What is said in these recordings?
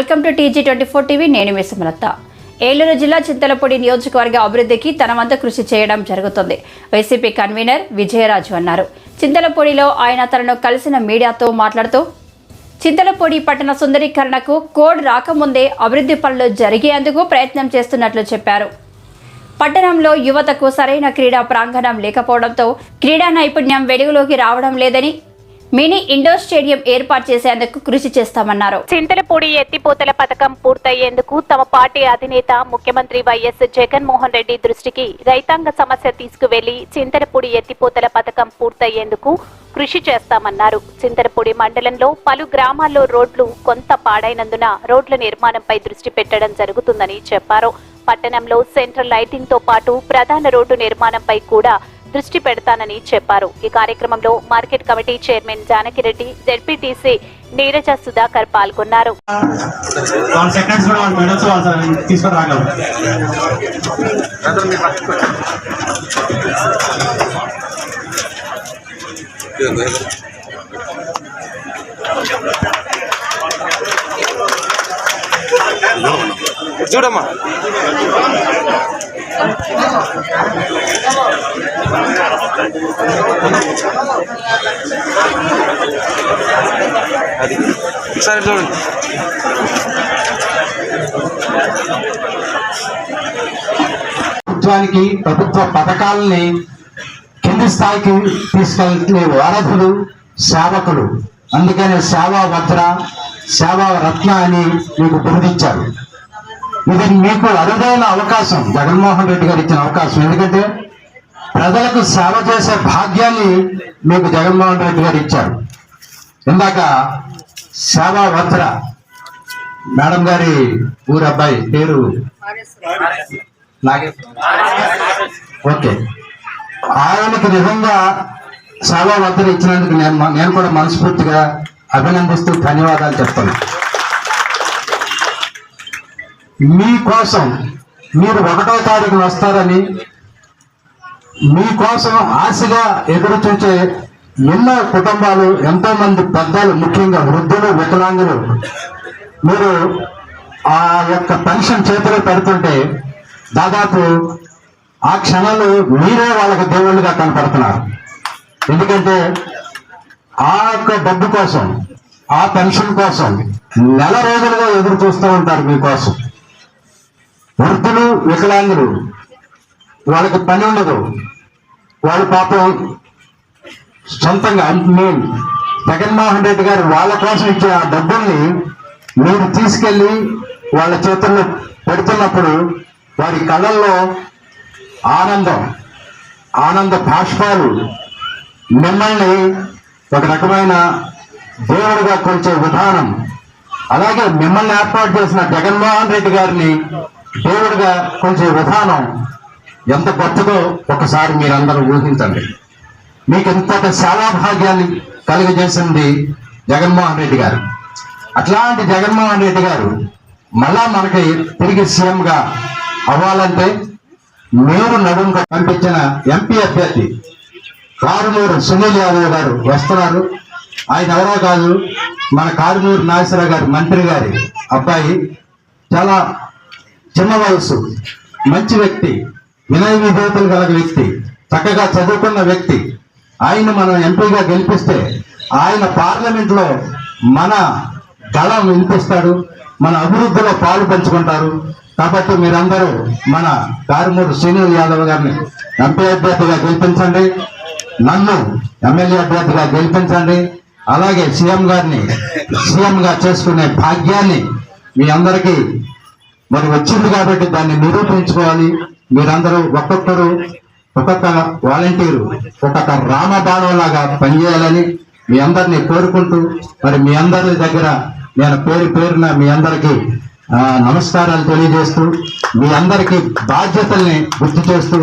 Welcome to TG twenty four TV నేను మీ సుమలత. ఏలూరు జిల్లా చింతలపూడి నియోజకవర్గ అభివృద్ధికి తన వంతు కృషి చేయడం జరుగుతుంది. వైసీపీ కన్వీనర్ విజయరాజు అన్నారు. చింతలపూడిలో ఆయన తనను కలిసిన మీడియాతో మాట్లాడుతూ చింతలపూడి పట్టణ సుందరీకరణకు కోడ్ రాకముందే అభివృద్ధి పనులు జరిగేందుకు ప్రయత్నం చేస్తున్నట్లు చెప్పారు. పట్టణంలో యువతకు సరైన క్రీడా ప్రాంగణం లేకపోవడంతో క్రీడా నైపుణ్యం వెలుగులోకి రావడం లేదని మినీ ఇండోర్ స్టేడియం ఏర్పాటు చేసేందుకు కృషి చేస్తామన్నారు. చింతలపూడి ఎత్తిపోతల పథకం పూర్తయ్యేందుకు తమ పార్టీ అధినేత ముఖ్యమంత్రి వైఎస్ జగన్మోహన్ రెడ్డి దృష్టికి రైతాంగ సమస్య తీసుకువెళ్ళి చింతలపూడి ఎత్తిపోతల పథకం పూర్తయ్యేందుకు కృషి చేస్తామన్నారు. చింతలపూడి మండలంలో పలు గ్రామాల్లో రోడ్లు కొంత పాడైనందున రోడ్ల నిర్మాణంపై దృష్టి పెట్టడం జరుగుతుందని చెప్పారు. పట్టణంలో సెంట్రల్ లైటింగ్తో పాటు ప్రధాన రోడ్డు నిర్మాణంపై కూడా దృష్టి పెడతానని చెప్పారు. ఈ కార్యక్రమంలో market committee chairman Janakireddy ZPTC Neeraja Sudhakar పాల్గొన్నారు. చూడమ్మా. అది ఒకసారి చూడండి. ప్రభుత్వానికి ప్రభుత్వ పథకాలని కింది స్థాయికి తీసుకెళ్ళే వారధులు సేవకులు. అందుకనే సేవా భద్ర సేవా రత్న అని మీకు బిరుదిచ్చారు. ఇది మీకు అరుదైన అవకాశం. జగన్మోహన్ రెడ్డి గారు ఇచ్చిన అవకాశం. ఎందుకంటే ప్రజలకు సేవ చేసే భాగ్యాన్ని మీకు జగన్మోహన్ రెడ్డి గారు ఇచ్చారు. ఇందాక సేవా భద్ర మేడం గారి ఊరు అబ్బాయి పేరు నాగే ఓకే. ఆయనకు నిజంగా సేవా భద్ర ఇచ్చినందుకు నేను నేను కూడా మనస్ఫూర్తిగా అభినందిస్తూ ధన్యవాదాలు చెప్తాను. మీకోసం మీరు ఒకటో తారీఖు వస్తారని మీకోసం ఆశగా ఎదురు చూచే ఎన్నో కుటుంబాలు ఎంతో మంది పెద్దలు ముఖ్యంగా వృద్ధులు వికలాంగులు. మీరు ఆ యొక్క పెన్షన్ చేతిలో పెడుతుంటే దాదాపు ఆ క్షణాలు మీరే వాళ్ళకి దేవుళ్ళుగా కనపడుతున్నారు. ఎందుకంటే ఆ యొక్క డబ్బు కోసం ఆ పెన్షన్ కోసం నెల రోజులుగా ఎదురు చూస్తూ ఉంటారు మీకోసం. వృద్ధులు వికలాంగులు. వాళ్ళకి పని ఉండదు. వాళ్ళు పాపం సొంతంగా మేము జగన్మోహన్ రెడ్డి గారు వాళ్ళ కోసం ఇచ్చే ఆ డబ్బుల్ని మీరు తీసుకెళ్ళి వాళ్ళ చేతుల్లో పెడుతున్నప్పుడు వారి కళ్ళల్లో ఆనందం ఆనంద భాష్పాలు మిమ్మల్ని ఒక రకమైన దేవుడిగా కొలిచే విధానం. అలాగే మిమ్మల్ని ఏర్పాటు చేసిన జగన్మోహన్ రెడ్డి గారిని దేవుడిగా కొంచెం విధానం ఎంత గొప్పదో ఒకసారి మీరందరూ ఊహించండి. మీకు ఇంతట సేవాభాగ్యాన్ని కలుగజేసింది జగన్మోహన్ రెడ్డి గారు. అట్లాంటి జగన్మోహన్ రెడ్డి గారు మళ్ళా మనకి తిరిగి సీఎంగా అవ్వాలంటే మీరు నడుము పంపించిన ఎంపీ అభ్యర్థి కారుమూరు సునీల్ యాదవ్ గారు వస్తున్నారు. ఆయన ఎవరో కాదు మన కారుమూరు నాగేశ్వరరావు గారు మంత్రి గారి అబ్బాయి. చాలా చిన్న వయసు మంచి వ్యక్తి వినయ విధేయతలు గల వ్యక్తి చక్కగా చదువుకున్న వ్యక్తి ఆయన మనం ఎంపీగా గెలిపిస్తే ఆయన పార్లమెంట్లో మన గళం వినిపిస్తాడు మన అభివృద్ధిలో పాలు పంచుకుంటారు. కాబట్టి మీరందరూ మన కారుమూరు శ్రీనివాస్ యాదవ్ గారిని ఎంపీ అభ్యర్థిగా గెలిపించండి. నన్ను ఎమ్మెల్యే అభ్యర్థిగా గెలిపించండి. అలాగే సీఎం గారిని సీఎంగా చేసుకునే భాగ్యాన్ని మీ అందరికీ మరి వచ్చింది కాబట్టి దాన్ని నిరూపించుకోవాలి. మీరందరూ ఒక్కొక్కరు ఒక్కొక్క వాలంటీరు ఒక్కొక్క రామబాణం లాగా పనిచేయాలని మీ అందరినీ కోరుకుంటూ మరి మీ అందరి దగ్గర నేను పేరు పేరున మీ అందరికీ నమస్కారాలు తెలియజేస్తూ మీ అందరికీ బాధ్యతల్ని గుర్తు చేస్తూ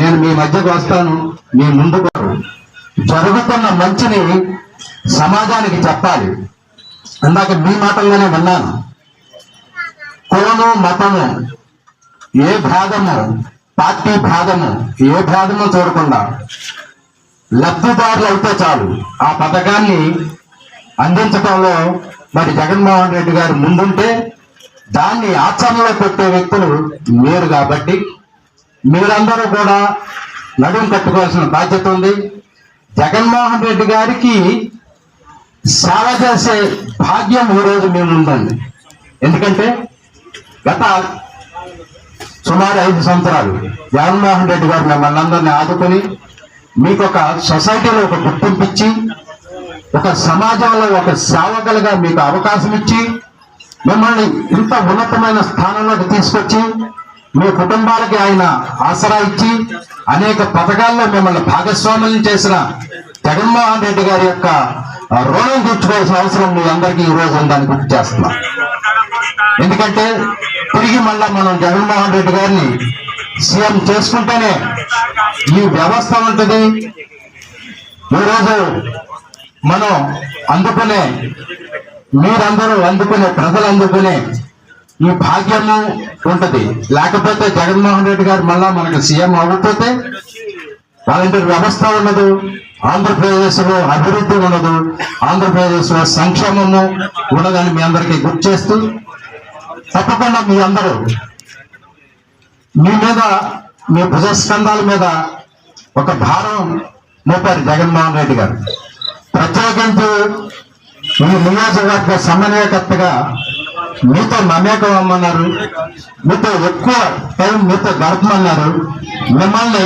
నేను మీ మధ్యకు వస్తాను మీ ముందుకు జరుగుతున్న మంచిని సమాజానికి చెప్పాలి. అందాక మీ మాటల్లోనే విన్నాను. కులము మతము ఏ భాగము పార్టీ భాగము ఏ భాగము చూడకుండా లబ్ధిదారులు అయితే చాలు. ఆ పథకాన్ని అందించడంలో మరి జగన్మోహన్ రెడ్డి గారు ముందుంటే దాన్ని ఆచరణలో పెట్టే వ్యక్తులు మీరు కాబట్టి మీరందరూ కూడా నడుం కట్టుకోవాల్సిన బాధ్యత ఉంది. జగన్మోహన్ రెడ్డి గారికి సేవ చేసే భాగ్యం ఈరోజు రోజు మేము ఉందండి ఎందుకంటే గత సుమారు ఐదు సంవత్సరాలు జగన్మోహన్ రెడ్డి గారు మిమ్మల్ని అందరినీ ఆదుకొని మీకు ఒక సొసైటీలో ఒక గుర్తింపు ఇచ్చి ఒక సమాజంలో ఒక సేవకులుగా మీకు అవకాశం ఇచ్చి మిమ్మల్ని ఇంత ఉన్నతమైన స్థానంలోకి తీసుకొచ్చి మీ కుటుంబాలకి ఆయన ఆసరా ఇచ్చి అనేక పథకాల్లో మిమ్మల్ని భాగస్వాములను చేసిన జగన్మోహన్ రెడ్డి గారి యొక్క రుణం తీర్చుకోవాల్సిన అవసరం మీ అందరికీ ఈ రోజు ఉందని గుర్తు చేస్తున్నాం. ఎందుకంటే తిరిగి మళ్ళా మనం జగన్మోహన్ రెడ్డి గారిని సీఎం చేసుకుంటేనే ఈ వ్యవస్థ ఉంటుంది. ఈరోజు మనం అందుకునే మీరందరూ అందుకునే ప్రజలు అందుకునే ఈ భాగ్యము ఉంటుంది. లేకపోతే జగన్మోహన్ రెడ్డి గారు మళ్ళా మనకు సీఎం అవ్వకపోతే వాలంటీర్ వ్యవస్థ ఉండదు. ఆంధ్రప్రదేశ్లో అభివృద్ధి ఉండదు. ఆంధ్రప్రదేశ్లో సంక్షేమము ఉండదని మీ అందరికీ గుర్తు చేస్తూ తప్పకుండా మీ అందరూ మీ మీద మీ భుజస్కంధాల మీద ఒక భారం మోపారు జగన్మోహన్ రెడ్డి గారు. ప్రత్యేకించి ఈ నియోజకవర్గ సమన్వయకర్తగా మీతో మమేకం అమ్మన్నారు మీతో ఎక్కువ టైం మీతో గడపమన్నారు. మిమ్మల్ని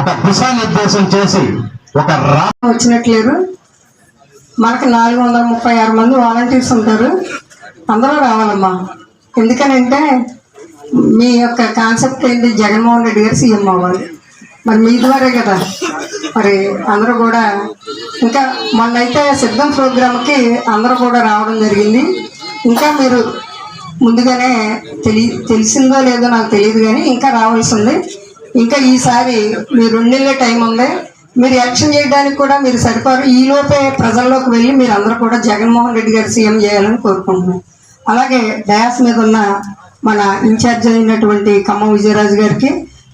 ఒక దిశానిర్దేశం చేసి ఒక రా వచ్చినట్లేదు. మనకు నాలుగు వందల ముప్పై ఆరు మంది వాలంటీర్స్ ఉంటారు. అందరూ రావాలమ్మా. ఎందుకనంటే మీ యొక్క కాన్సెప్ట్ ఏంటి? జగన్మోహన్ రెడ్డి గారు సీఎం అవ్వాలి. మరి మీ ద్వారే కదా. మరి అందరూ కూడా ఇంకా మొన్నైతే సిద్ధం ప్రోగ్రామ్కి అందరూ కూడా రావడం జరిగింది. ఇంకా మీరు ముందుగానే తెలి తెలిసిందో లేదో నాకు తెలియదు కానీ ఇంకా రావాల్సి ఉంది. ఇంకా ఈసారి మీ రెండు టైం ఉంది. మీరు ఎలక్షన్ చేయడానికి కూడా మీరు సరిపోరు. ఈ లోపే ప్రజల్లోకి వెళ్ళి మీరు అందరూ కూడా జగన్మోహన్ రెడ్డి గారు సీఎం చేయాలని కోరుకుంటున్నాను. అలాగే డయాస్ మీద ఉన్న మన ఇన్ఛార్జ్ అయినటువంటి ఖమ్మం విజయరాజు గారికి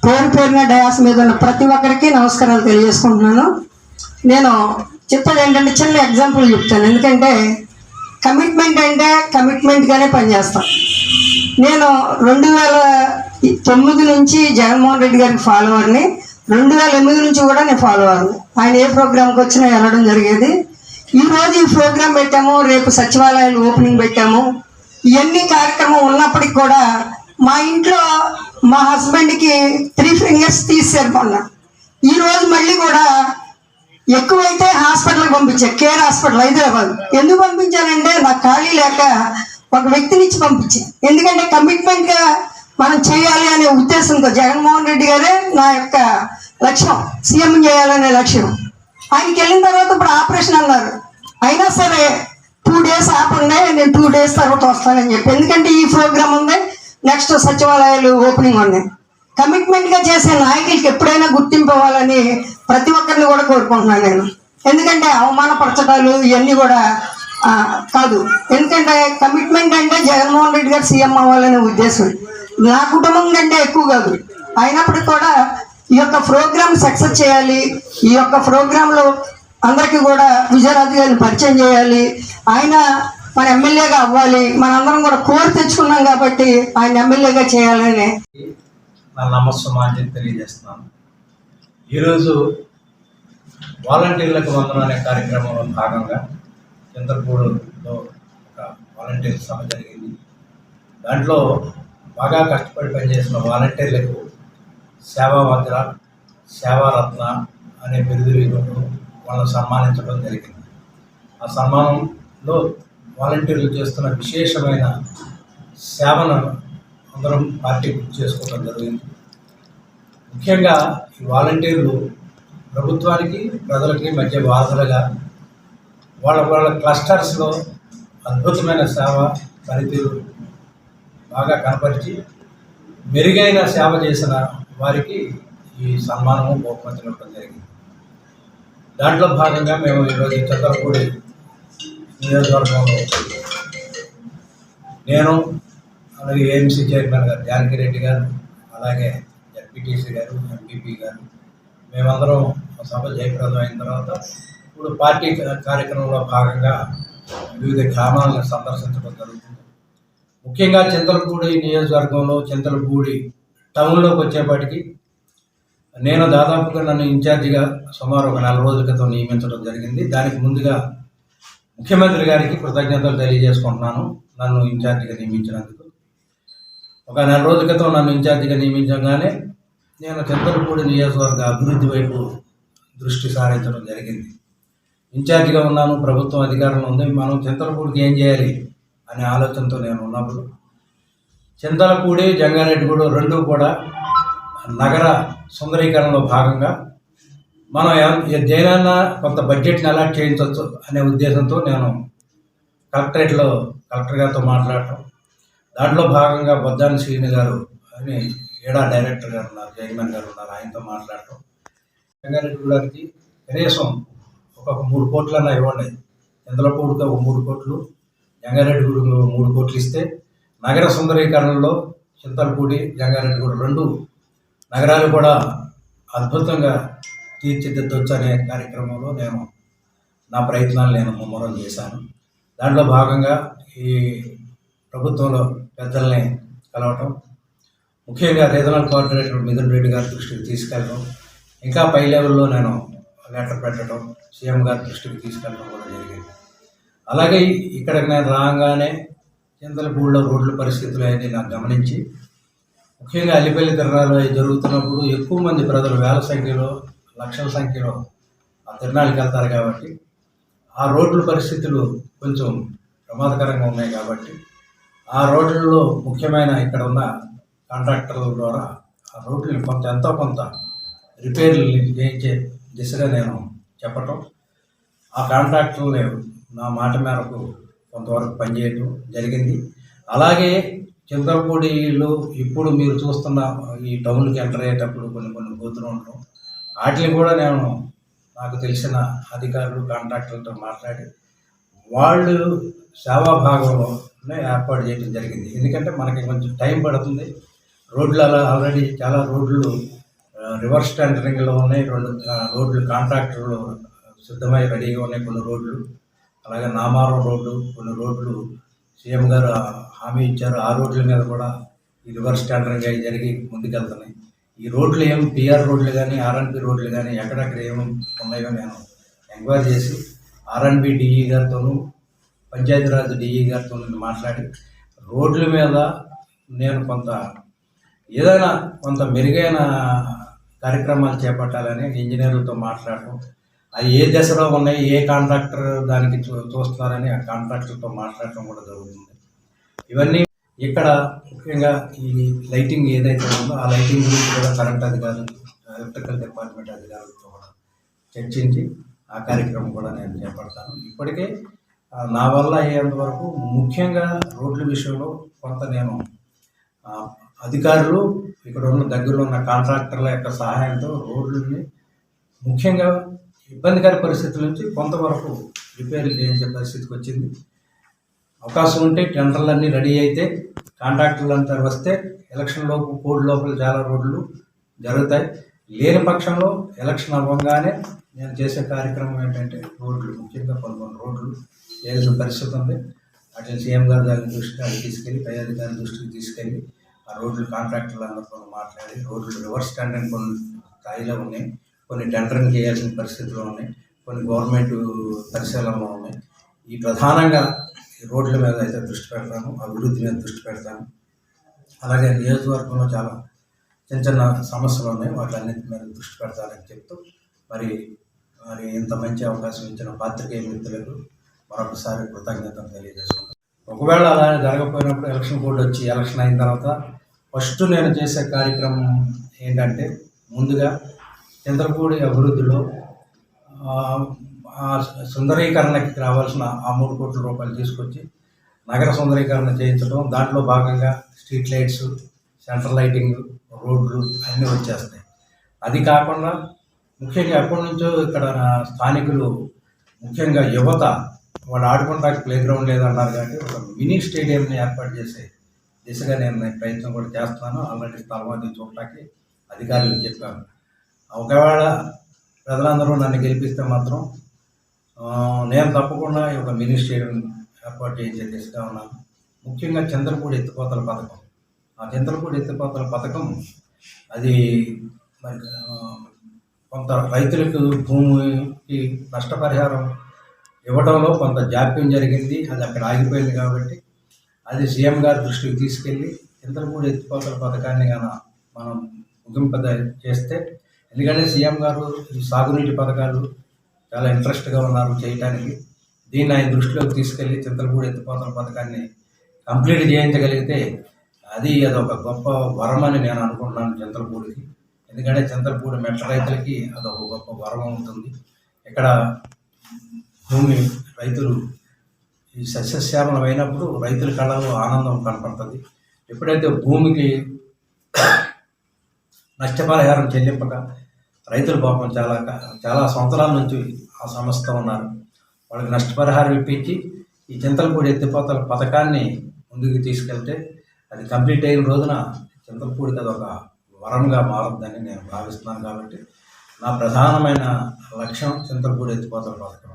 పేరు పేరున డయాస్ మీద ఉన్న ప్రతి ఒక్కరికి నమస్కారాలు తెలియజేసుకుంటున్నాను. నేను చెప్పేది ఏంటంటే చిన్న ఎగ్జాంపుల్ చెప్తాను. ఎందుకంటే కమిట్మెంట్ అంటే కమిట్మెంట్గానే పనిచేస్తాం. నేను రెండు వేల తొమ్మిది నుంచి జగన్మోహన్ రెడ్డి గారికి ఫాలోవర్ని రెండు వేల ఎనిమిది నుంచి కూడా నేను ఫాలోవర్ని ఆయన ఏ ప్రోగ్రామ్కి వచ్చినా వెళ్ళడం జరిగేది. ఈ రోజు ఈ ప్రోగ్రామ్ పెట్టాము రేపు సచివాలయాలు ఓపెనింగ్ పెట్టాము. ఇవన్నీ కార్యక్రమం ఉన్నప్పటికి కూడా మా ఇంట్లో మా హస్బెండ్కి త్రీ ఫింగర్స్ తీసారు మొన్న. ఈరోజు మళ్ళీ కూడా ఎక్కువైతే హాస్పిటల్కి పంపించారు కేర్ హాస్పిటల్ హైదరాబాద్. ఎందుకు పంపించానంటే నాకు ఖాళీ లేక ఒక వ్యక్తిని ఇచ్చి పంపించాను ఎందుకంటే కమిట్మెంట్గా మనం చేయాలి అనే ఉద్దేశంతో జగన్మోహన్ రెడ్డి గారే నా యొక్క లక్ష్యం సీఎం చేయాలనే లక్ష్యం. ఆయనకి వెళ్ళిన తర్వాత ఇప్పుడు ఆపరేషన్ అన్నారు. అయినా సరే టూ డేస్ ఆపండి నేను టూ డేస్ తర్వాత వస్తానని చెప్పి. ఎందుకంటే ఈ ప్రోగ్రామ్ ఉంది నెక్స్ట్ సచివాలయాలు ఓపెనింగ్ ఉన్నాయి. కమిట్మెంట్గా చేసే నాయకులకి ఎప్పుడైనా గుర్తింపు ఇవ్వాలని ప్రతి ఒక్కరిని కూడా కోరుకుంటున్నాను నేను. ఎందుకంటే అవమానపరచడాలు ఇవన్నీ కూడా కాదు. ఎందుకంటే కమిట్మెంట్ అంటే జగన్మోహన్ రెడ్డి గారు సీఎం అవ్వాలనే ఉద్దేశం. నా కుటుంబం కంటే ఎక్కువ కాదు. అయినప్పటికీ కూడా ఈ యొక్క ప్రోగ్రామ్ సక్సెస్ చేయాలి. ఈ యొక్క ప్రోగ్రాంలో అందరికీ కూడా విజయరాజు గారిని పరిచయం చేయాలి. ఆయన మన ఎమ్మెల్యేగా అవ్వాలి. మనందరం కూడా కోరి తెచ్చుకున్నాం కాబట్టి ఆయన ఎమ్మెల్యేగా చేయాలని. నా నమస్సమాన్ని తెలియజేస్తున్నాను. ఈరోజు వాలంటీర్లకు వందనం అనే కార్యక్రమంలో భాగంగా చంద్రపూడులో ఒక వాలంటీర్ సభ జరిగింది. దాంట్లో బాగా కష్టపడి పనిచేసిన వాలంటీర్లకు సేవాభద్ర సేవారత్న అనే బిరుదులు ఇవ్వడం వాళ్ళని సన్మానించడం జరిగింది. ఆ సన్మానంలో వాలంటీర్లు చేస్తున్న విశేషమైన సేవను అందరం పార్టీ గుర్తు చేసుకోవడం జరిగింది. ముఖ్యంగా ఈ వాలంటీర్లు ప్రభుత్వానికి ప్రజలకి మధ్య బాధలుగా వాళ్ళ వాళ్ళ క్లస్టర్స్లో అద్భుతమైన సేవ పనితీరు బాగా కనపరిచి మెరుగైన సేవ చేసిన వారికి ఈ సన్మానము బహుమతులు ఇవ్వడం జరిగింది. దాంట్లో భాగంగా మేము ఈరోజు చంద్రపూడి నియోజకవర్గంలో నేను అలాగే ఏఎంసీ చైర్మన్ గారు జానకి రెడ్డి గారు అలాగే జడ్పీటీసీ గారు ఎంపీపీ గారు మేమందరం సభ జయప్రదం అయిన తర్వాత ఇప్పుడు పార్టీ కార్యక్రమంలో భాగంగా వివిధ గ్రామాలను సందర్శించడం జరుగుతుంది. ముఖ్యంగా చింతలపూడి నియోజకవర్గంలో చింతలపూడి టౌన్లోకి వచ్చేపాటికి నేను దాదాపుగా నన్ను ఇన్ఛార్జిగా సుమారు ఒక నెల రోజుల క్రితం నియమించడం జరిగింది. దానికి ముందుగా ముఖ్యమంత్రి గారికి కృతజ్ఞతలు తెలియజేసుకుంటున్నాను నన్ను ఇన్ఛార్జిగా నియమించినందుకు. ఒక నెల రోజుల క్రితం నన్ను ఇన్ఛార్జిగా నియమించగానే నేను చింతలపూడి నియోజకవర్గ అభివృద్ధి వైపు దృష్టి సారించడం జరిగింది. ఇన్ఛార్జిగా ఉన్నాను ప్రభుత్వం అధికారంలో ఉంది. మనం చింతలపూడికి ఏం చేయాలి అనే ఆలోచనతో నేను ఉన్నప్పుడు చింతలపూడి జంగారెడ్డిగూడ రెండు కూడా నగర సుందరీకరణలో భాగంగా మనం ఏ- దేనైనా కొంత బడ్జెట్ని అలాట్ చేయించవచ్చు అనే ఉద్దేశంతో నేను కలెక్టరేట్లో కలెక్టర్ గారితో మాట్లాడటం. దాంట్లో భాగంగా బొద్దాని శ్రీని గారు అని ఏడా డైరెక్టర్ గారు ఉన్నారు చైర్మన్ గారు ఉన్నారు ఆయనతో మాట్లాడటం. రంగారెడ్డిగూడానికి కనీసం ఒక మూడు కోట్లన్నా ఇవ్వండి. చంద్రపూడికి ఒక మూడు కోట్లు జంగారెడ్డిగూడకు మూడు కోట్లు ఇస్తే నగర సుందరీకరణలో చింతలపూడి జంగారెడ్డిగూడ రెండు నగరాలు కూడా అద్భుతంగా తీర్చిదిద్దొచ్చు అనే కార్యక్రమంలో నేను నా ప్రయత్నాలు నేను ముమ్మరం చేశాను. దాంట్లో భాగంగా ఈ ప్రభుత్వంలో పెద్దల్ని కలవటం ముఖ్యంగా రీజనల్ కోఆర్డినేటర్ మిథున్ రెడ్డి గారి దృష్టికి తీసుకెళ్ళడం ఇంకా పై లెవెల్లో నేను లెటర్ పెట్టడం సీఎం గారి దృష్టికి తీసుకెళ్ళడం కూడా జరిగింది. అలాగే ఇక్కడికి నేను రాగానే చింతలపూడిలో రోడ్ల పరిస్థితులు అనేది నాకు గమనించి ముఖ్యంగా అల్లిపల్లి తిరణాలు అవి జరుగుతున్నప్పుడు ఎక్కువ మంది ప్రజలు వేల సంఖ్యలో లక్షల సంఖ్యలో ఆ తిరణాలకు వెళ్తారు కాబట్టి ఆ రోడ్ల పరిస్థితులు కొంచెం ప్రమాదకరంగా ఉన్నాయి కాబట్టి ఆ రోడ్లలో ముఖ్యమైన ఇక్కడ ఉన్న కాంట్రాక్టర్ల ద్వారా ఆ రోడ్లు కొంత ఎంతో కొంత రిపేర్లు చేయించే దిశగా నేను చెప్పటం. ఆ కాంట్రాక్టర్లు నా మాట మేరకు కొంతవరకు పనిచేయటం జరిగింది. అలాగే చింతలపూడిలో ఇప్పుడు మీరు చూస్తున్న ఈ టౌన్కి ఎంటర్ అయ్యేటప్పుడు కొన్ని కొన్ని బూతులు ఉండటం వాటిని కూడా నేను నాకు తెలిసిన అధికారులు కాంట్రాక్టర్లతో మాట్లాడి వాళ్ళు సేవా భాగంలోనే ఏర్పాటు చేయడం జరిగింది. ఎందుకంటే మనకి కొంచెం టైం పడుతుంది. రోడ్లు అలా ఆల్రెడీ చాలా రోడ్లు రివర్స్ టెండరింగ్లో ఉన్నాయి. రెండు రోడ్లు కాంట్రాక్టర్లు సిద్ధమై రెడీగా ఉన్నాయి. కొన్ని రోడ్లు అలాగే నామారం రోడ్డు కొన్ని రోడ్లు సీఎం గారు హామీ ఇచ్చారు. ఆ రోడ్ల మీద కూడా ఈ రివర్స్ టెండరింగ్ అవి జరిగి ముందుకెళ్తున్నాయి. ఈ రోడ్లు ఏం పిఆర్ రోడ్లు కానీ ఆర్ఎన్బి రోడ్లు కానీ ఎక్కడెక్కడ ఏమి ఉన్నాయో నేను ఎంక్వైరీ చేసి ఆర్ఎన్బి డిఈ గారితోనూ పంచాయతీరాజ్ డిఈ గారితో మాట్లాడి రోడ్ల మీద నేను కొంత ఏదైనా కొంత మెరుగైన కార్యక్రమాలు చేపట్టాలని ఇంజనీర్లతో మాట్లాడటం అవి ఏ దశలో ఉన్నాయి ఏ కాంట్రాక్టర్ దానికి చూ చూస్తున్నారని ఆ కాంట్రాక్టర్తో మాట్లాడటం కూడా జరుగుతుంది. ఇవన్నీ ఇక్కడ ముఖ్యంగా ఈ లైటింగ్ ఏదైతే ఉందో ఆ లైటింగ్ గురించి కూడా కరెంట్ అధికారులు ఎలక్ట్రికల్ డిపార్ట్మెంట్ అధికారులతో కూడా చర్చించి ఆ కార్యక్రమం కూడా నేను చేపడతాను. ఇప్పటికే నా వల్ల అయ్యేంత వరకు ముఖ్యంగా రోడ్ల విషయంలో కొంత నేను అధికారులు ఇక్కడ ఉన్న దగ్గరలో ఉన్న కాంట్రాక్టర్ల యొక్క సహాయంతో రోడ్లని ముఖ్యంగా ఇబ్బందికర పరిస్థితుల నుంచి కొంతవరకు రిపేర్లు చేయించే పరిస్థితికి వచ్చింది. అవకాశం ఉంటే టెండర్లన్నీ రెడీ అయితే కాంట్రాక్టర్లు అంతా వస్తే ఎలక్షన్ లోపు కోడ్ లోపల చాలా రోడ్లు జరుగుతాయి. లేని పక్షంలో ఎలక్షన్ అవ్వగానే నేను చేసే కార్యక్రమం ఏంటంటే రోడ్లు ముఖ్యంగా కొన్ని రోడ్లు చేయాల్సిన పరిస్థితి ఉంది. వాటిని సీఎం గారి దాని దృష్టికి అది తీసుకెళ్ళి పై అధికారి దృష్టికి తీసుకెళ్ళి ఆ రోడ్లు కాంట్రాక్టర్లు అందరితో మాట్లాడి రోడ్లు రివర్స్ టెండరింగ్ కొన్ని స్థాయిలో ఉన్నాయి. కొన్ని టెండరింగ్ చేయాల్సిన పరిస్థితులు ఉన్నాయి. కొన్ని గవర్నమెంట్ పరిశీలనలో ఉన్నాయి. ఈ ప్రధానంగా ఈ రోడ్ల మీద అయితే దృష్టి పెడతాను అభివృద్ధి మీద దృష్టి పెడతాను అలాగే నియోజకవర్గంలో చాలా చిన్న చిన్న సమస్యలు ఉన్నాయి. వాటన్నిటి మీద దృష్టి పెడతానని చెప్తూ మరి మరి ఇంత మంచి అవకాశం ఇచ్చిన పాత్రికేయ మిత్రులకు మరొకసారి కృతజ్ఞతలు తెలియజేసుకుంటాను ఒకవేళ అలా జరగకపోయినప్పుడు ఎలక్షన్ బోర్డు వచ్చి ఎలక్షన్ అయిన తర్వాత ఫస్ట్ నేను చేసే కార్యక్రమం ఏంటంటే ముందుగా చంద్రపూడి అభివృద్ధిలో సుందరీకరణకి రావాల్సిన ఆ మూడు కోట్ల రూపాయలు తీసుకొచ్చి నగర సుందరీకరణ చేయించడం దాంట్లో భాగంగా స్ట్రీట్ లైట్స్ సెంట్రల్ లైటింగ్ రోడ్లు అన్నీ వచ్చేస్తాయి. అది కాకుండా ముఖ్యంగా ఎప్పటి నుంచో ఇక్కడ స్థానికులు ముఖ్యంగా యువత వాళ్ళు ఆడుకుంటానికి ప్లే గ్రౌండ్ లేదన్నారు కాబట్టి ఒక మినీ స్టేడియంని ఏర్పాటు చేసే దిశగా నేను ప్రయత్నం కూడా చేస్తున్నాను. ఆల్రెడీ స్థలం చూడటానికి అధికారులు చెప్పాను. ఒకవేళ ప్రజలందరూ నన్ను గెలిపిస్తే మాత్రం నేను తప్పకుండా ఈ ఒక మినీ స్టేడియం ఏర్పాటు చేయించే దిశగా ఉన్నాను. ముఖ్యంగా చంద్రపూడి ఎత్తిపోతల పథకం. ఆ చంద్రపూడి ఎత్తిపోతల పథకం అది మరి కొంత రైతులకు భూమికి నష్టపరిహారం ఇవ్వడంలో కొంత జాప్యం జరిగింది. అది అక్కడ ఆగిపోయింది కాబట్టి అది సీఎం గారి దృష్టికి తీసుకెళ్ళి చంద్రపూడి ఎత్తిపోతల పథకాన్ని గాన మనం ముగింప చేస్తే ఎందుకంటే సీఎం గారు ఈ సాగునీటి పథకాలు చాలా ఇంట్రెస్ట్గా ఉన్నారు చేయడానికి దీన్ని ఆయన దృష్టిలోకి తీసుకెళ్ళి చంద్రపూడి ఎత్తిపోతల పథకాన్ని కంప్లీట్ చేయించగలిగితే అది అదొక గొప్ప వరం అని నేను అనుకుంటున్నాను చంద్రపూడికి ఎందుకంటే చంద్రపూడి మెట్ల రైతులకి అదొక గొప్ప వరం అవుతుంది. ఇక్కడ భూమి రైతులు ఈ సస్యశ్యామలం అయినప్పుడు రైతుల కళలో ఆనందం కనపడుతుంది. ఎప్పుడైతే భూమికి నష్టపరిహారం చెల్లింపక రైతులు పాపం చాలా చాలా సంవత్సరాల నుంచి ఆ సంస్థ ఉన్నారు. వాళ్ళకి నష్టపరిహారం ఇప్పించి ఈ చింతలపూడి ఎత్తిపోతల పథకాన్ని ముందుకు తీసుకెళ్తే అది కంప్లీట్ అయిన రోజున చింతలపూడికి అది ఒక వరంగా మారుతుందని నేను భావిస్తున్నాను కాబట్టి నా ప్రధానమైన లక్ష్యం చింతలపూడి ఎత్తిపోతల పథకం.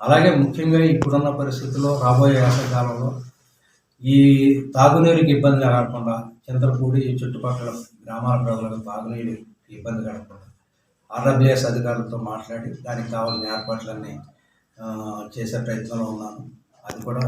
అలాగే ముఖ్యంగా ఇప్పుడున్న పరిస్థితుల్లో రాబోయే వేసవికాలంలో ఈ తాగునీరుకి ఇబ్బంది కలగకుండా చంద్రపూడి చుట్టుపక్కల గ్రామాల ప్రజలకు తాగునీరు ఇబ్బంది కలగకుండా ఆర్డబ్ల్యూఎస్ అధికారులతో మాట్లాడి దానికి కావాల్సిన ఏర్పాట్లన్నీ చేసే ప్రయత్నంలో ఉన్నాను. అది కూడా